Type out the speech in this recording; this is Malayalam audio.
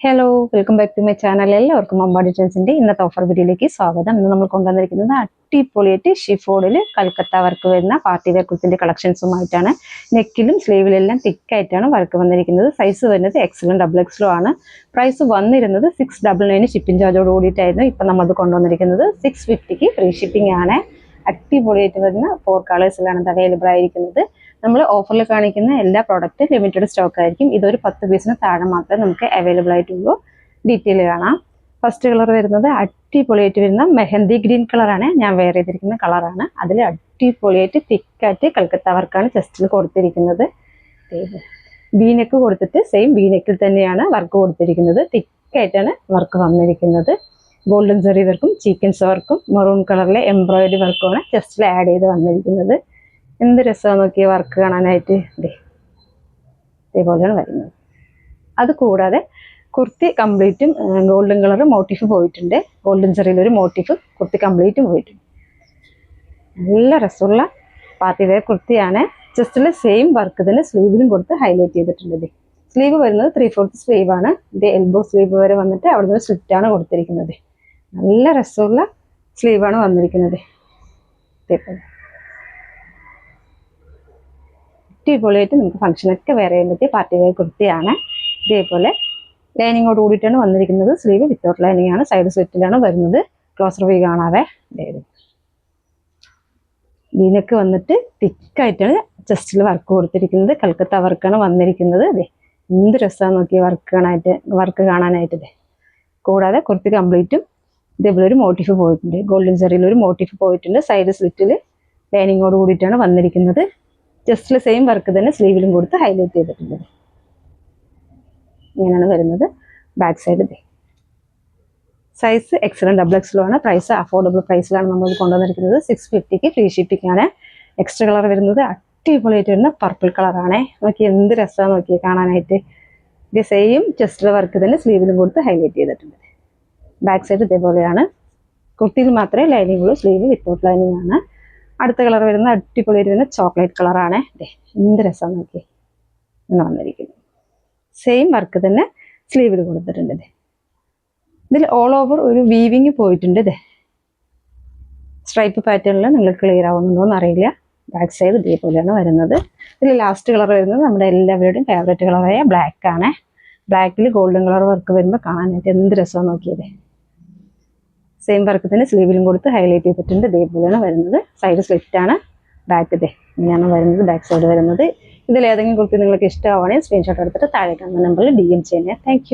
Hello welcome back to my channel എല്ലാവർക്കും അമ്പാ ഡിറ്റൻസിന്റെ ഇന്നത്തെ ഓഫർ വീഡിയോയിലേക്ക് സ്വാഗതം. ഇന്ന് നമ്മൾ കൊണ്ടുവന്നിരിക്കുന്നത് അടിപൊളിയായിട്ട് ഷിഫോണിൽ കൽക്കത്ത വർക്ക് വരുന്ന പാർട്ടി വെയർ കുത്തിന്റെ കളക്ഷൻസുമായിട്ടാണ് നെക്കിലും സ്ലീവിലെല്ലാം തിക്കായിട്ടാണ് വർക്ക് വന്നിരിക്കുന്നത്. സൈസ് വരുന്നത് എക്സലും ഡബിൾ എക്സലും ആണ്. പ്രൈസ് വന്നിരുന്നത് സിക്സ് ഡബിൾ നയൻ ഷിപ്പിംഗ് ചാർജോട് കൂടിയിട്ടായിരുന്നു ഇപ്പം നമ്മളത് കൊണ്ടുവന്നിരിക്കുന്നത്. സിക്സ് ഫിഫ്റ്റിക്ക് ഫ്രീ ഷിപ്പിംഗ് ആണ്. അടിപൊളിയായിട്ട് വരുന്ന ഫോർ കളേഴ്സിലാണ് അത് അവൈലബിൾ ആയിരിക്കുന്നത്. നമ്മൾ ഓഫറിൽ കാണിക്കുന്ന എല്ലാ പ്രോഡക്റ്റും ലിമിറ്റഡ് സ്റ്റോക്ക് ആയിരിക്കും. ഇതൊരു പത്ത് പീസിന് താഴെ മാത്രമേ നമുക്ക് അവൈലബിൾ ആയിട്ടുള്ളൂ. ഡീറ്റെയിൽ കാണാം. ഫസ്റ്റ് കളർ വരുന്നത് അടിപൊളിയായിട്ട് വരുന്ന മെഹന്തി ഗ്രീൻ കളറാണ് ഞാൻ വെയർ ചെയ്തിരിക്കുന്ന കളറാണ് അതിൽ അടിപൊളിയായിട്ട് തിക്കായിട്ട് കൽക്കത്ത വർക്കാണ് ചെസ്റ്റിൽ കൊടുത്തിരിക്കുന്നത്. ബീനെക്ക് കൊടുത്തിട്ട് സെയിം ബീനെക്കിൽ തന്നെയാണ് വർക്ക് കൊടുത്തിരിക്കുന്നത്. തിക്കായിട്ടാണ് വർക്ക് വന്നിരിക്കുന്നത്. ഗോൾഡൻ സെറി വർക്കും ചീക്കൻസ് വർക്കും മെറൂൺ കളറിലെ എംബ്രോയിഡറി വർക്കുമാണ് ചെസ്റ്റിൽ ആഡ് ചെയ്ത് വന്നിരിക്കുന്നത്. എന്ത് രസമാണ് നോക്കി വർക്ക് കാണാനായിട്ട്. ദേ ഇതേപോലെയാണ് വരുന്നത്. അത് കൂടാതെ കുർത്തി കംപ്ലീറ്റും ഗോൾഡൻ കളർ മോട്ടീഫ് പോയിട്ടുണ്ട്. ഗോൾഡൻ ചെറിയിലൊരു മോട്ടീഫ് കുർത്തി കംപ്ലീറ്റും പോയിട്ടുണ്ട്. നല്ല രസമുള്ള പാർട്ടി വെയർ കുർത്തിയാണ്. ജസ്റ്റിൽ സെയിം വർക്ക് തന്നെ സ്ലീവിലും കൊടുത്ത് ഹൈലൈറ്റ് ചെയ്തിട്ടുണ്ട് ഇത് സ്ലീവ് വരുന്നത് ത്രീ ഫോർത്ത് സ്ലീവ് ആണ്. ഇത് എൽബോ സ്ലീവ് വരെ വന്നിട്ട് അവിടെ നിന്ന് സ്ലിറ്റ് ആണ് കൊടുത്തിരിക്കുന്നത്. നല്ല രസമുള്ള സ്ലീവാണ് വന്നിരിക്കുന്നത്. ഇതേപോലെ. അടിപൊളിയായിട്ട് നമുക്ക് ഫംഗ്ഷനൊക്കെ വെയർ ചെയ്യാൻ പറ്റിയ പാർട്ടി വെയർ കുർത്തിയാണ്. ഇതേപോലെ ലൈനിങ്ങോട് കൂടിയിട്ടാണ് വന്നിരിക്കുന്നത്. സ്ലീവ് വിത്തൗട്ട് ലൈനിങ് ആണ്. സൈഡ് സെറ്റിലാണ് വരുന്നത്. ക്ലോസർ വി കാണാതെ വീനക്ക് വന്നിട്ട് തിക്കായിട്ടാണ് ചെസ്റ്റിൽ വർക്ക് കൊടുത്തിരിക്കുന്നത്. കൽക്കത്ത വർക്കാണ് വന്നിരിക്കുന്നത്. അതെ എന്ത് രസമാണ് നോക്കി വർക്ക് കാണാനായിട്ട് വർക്ക് കാണാനായിട്ട് അതെ കൂടാതെ കുർത്തി കംപ്ലീറ്റും ഇതേപോലെ ഒരു മോട്ടീഫ് പോയിട്ടുണ്ട്. ഗോൾഡൻ ചെറിയിൽ ഒരു മോട്ടീഫ് പോയിട്ടുണ്ട്. സൈഡ് സ്ലിറ്റിൽ ലൈനിങ്ങോട് കൂടിയിട്ടാണ് വന്നിരിക്കുന്നത്. ജസ്റ്റിൽ സെയിം വർക്ക് തന്നെ സ്ലീവിലും കൊടുത്ത് ഹൈലൈറ്റ് ചെയ്തിട്ടുണ്ട് ഇങ്ങനെയാണ് വരുന്നത്. ബാക്ക് സൈഡ് ഇതേ. സൈസ് എക്സലൻ ഡബിൾ എക്സലും ആണ്. പ്രൈസ് അഫോർഡബിൾ പ്രൈസിലാണ് നമ്മൾ കൊണ്ടുവന്നിരിക്കുന്നത്. സിക്സ് ഫിഫ്റ്റിക്ക് ഫ്രീ ആണ്. എക്സ്ട്രാ കളർ വരുന്നത് അടിപൊളിയായിട്ട് വരുന്ന പർപ്പിൾ കളറാണ് നോക്കി എന്ത് രസമാണ് നോക്കി കാണാനായിട്ട്. ഇത് സെയിം ചെസ്റ്റിലെ വർക്ക് തന്നെ സ്ലീവിലും കൊടുത്ത് ഹൈലൈറ്റ് ചെയ്തിട്ടുണ്ട്. ബാക്ക് സൈഡ് ഇതേപോലെയാണ്. കുർത്തിയിൽ മാത്രമേ ലൈനിങ് ഉള്ളൂ സ്ലീവ് വിത്തൗട്ട് ലൈനിങ് ആണ്. അടുത്ത കളർ വരുന്ന അടിപൊളി വരുന്ന ചോക്ലേറ്റ് കളറാണ് എന്ത് രസം നോക്കി എന്ന് വന്നിരിക്കുന്നു. സെയിം വർക്ക് തന്നെ സ്ലീവിൽ കൊടുത്തിട്ടുണ്ട് ഇത് ഇതിൽ ഓൾ ഓവർ ഒരു വീവിങ് പോയിട്ടുണ്ട് ഇത് സ്ട്രൈപ്പ് പാറ്റേണിൽ നിങ്ങൾക്ക് ക്ലിയർ ആവുന്നുണ്ടോ എന്ന് അറിയില്ല ബാക്ക് സൈഡ് ഇതേപോലെയാണ് വരുന്നത്. ഇതിൽ ലാസ്റ്റ് കളർ വരുന്നത് നമ്മുടെ എല്ലാവരുടെയും ഫേവറേറ്റ് കളറായ ബ്ലാക്ക് ആണ്. ബ്ലാക്കിൽ ഗോൾഡൻ കളർ വർക്ക് വരുമ്പോൾ കാണാനായിട്ട് എന്ത് രസമാണ് നോക്കിയത് സെയിം വർക്ക് തന്നെ സ്ലീവിലും കൊടുത്ത് ഹൈലൈറ്റ് ചെയ്തിട്ടുണ്ട്. ഇതേപോലെയാണ് വരുന്നത്. സൈഡ് സ്ലിറ്റ് ആണ്. ബാക്ക് ഇതേ ഇങ്ങനെയാണ് വരുന്നത്. ബാക്ക് സൈഡ് വരുന്നത്. ഇതിൽ ഏതെങ്കിലും കുറിച്ച് നിങ്ങൾക്ക് ഇഷ്ടമാവുകയാണെങ്കിൽ സ്ക്രീൻഷോട്ട് എടുത്തിട്ട് താഴെ കാണുന്ന നമ്പറിൽ ഡി എം ചെയ്യുന്നത് താങ്ക്